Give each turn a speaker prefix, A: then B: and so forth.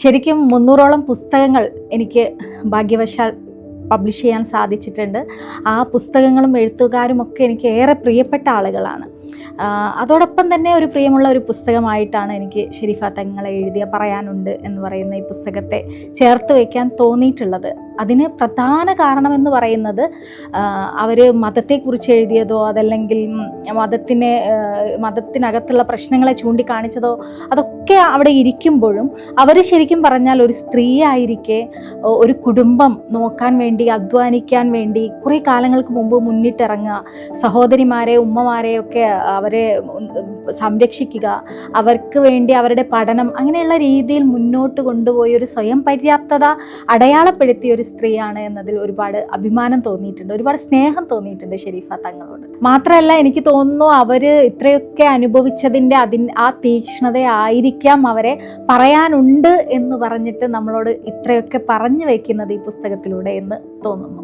A: ശരിക്കും മുന്നൂറോളം പുസ്തകങ്ങൾ എനിക്ക് ഭാഗ്യവശാൽ പബ്ലിഷ് ചെയ്യാൻ സാധിച്ചിട്ടുണ്ട്. ആ പുസ്തകങ്ങളും എഴുത്തുകാരും ഒക്കെ എനിക്ക് ഏറെ പ്രിയപ്പെട്ട ആളുകളാണ്. അതോടൊപ്പം തന്നെ ഒരു പ്രിയമുള്ള ഒരു പുസ്തകമായിട്ടാണ് എനിക്ക് ഷെരീഫ തങ്ങളെ എഴുതിയ പറയാനുണ്ട് എന്ന് പറയുന്ന ഈ പുസ്തകത്തെ ചേർത്ത് വയ്ക്കാൻ തോന്നിയിട്ടുള്ളത്. അതിന് പ്രധാന കാരണമെന്ന് പറയുന്നത് അവർ മതത്തെക്കുറിച്ച് എഴുതിയതോ അതല്ലെങ്കിൽ മതത്തിനെ മതത്തിനകത്തുള്ള പ്രശ്നങ്ങളെ ചൂണ്ടിക്കാണിച്ചതോ അതൊക്കെ അവിടെ ഇരിക്കുമ്പോഴും അവർ ശരിക്കും പറഞ്ഞാൽ ഒരു സ്ത്രീ ആയിരിക്കെ ഒരു കുടുംബം നോക്കാൻ വേണ്ടി അധ്വാനിക്കാൻ വേണ്ടി കുറേ കാലങ്ങൾക്ക് മുമ്പ് മുന്നിട്ടിറങ്ങുക. സഹോദരിമാരെ ഉമ്മമാരെയൊക്കെ അവരെ സംരക്ഷിക്കുക അവർക്ക് വേണ്ടി അവരുടെ പഠനം അങ്ങനെയുള്ള രീതിയിൽ മുന്നോട്ട് കൊണ്ടുപോയി ഒരു സ്വയം പര്യാപ്തത അടയാളപ്പെടുത്തിയ ഒരു സ്ത്രീയാണ് എന്നതിൽ ഒരുപാട് അഭിമാനം തോന്നിയിട്ടുണ്ട് ഒരുപാട് സ്നേഹം തോന്നിയിട്ടുണ്ട് ഷെരീഫ തങ്ങളോട്. മാത്രമല്ല എനിക്ക് തോന്നുന്നു അവർ ഇത്രയൊക്കെ അനുഭവിച്ചതിന്റെ അതിൻ ആ തീക്ഷ്ണതയായിരിക്കാം അവരെ പറയാനുണ്ട് എന്ന് പറഞ്ഞിട്ട് നമ്മളോട് ഇത്രയൊക്കെ പറഞ്ഞു വയ്ക്കുന്നത് ഈ പുസ്തകത്തിലൂടെ എന്ന് തോന്നുന്നു.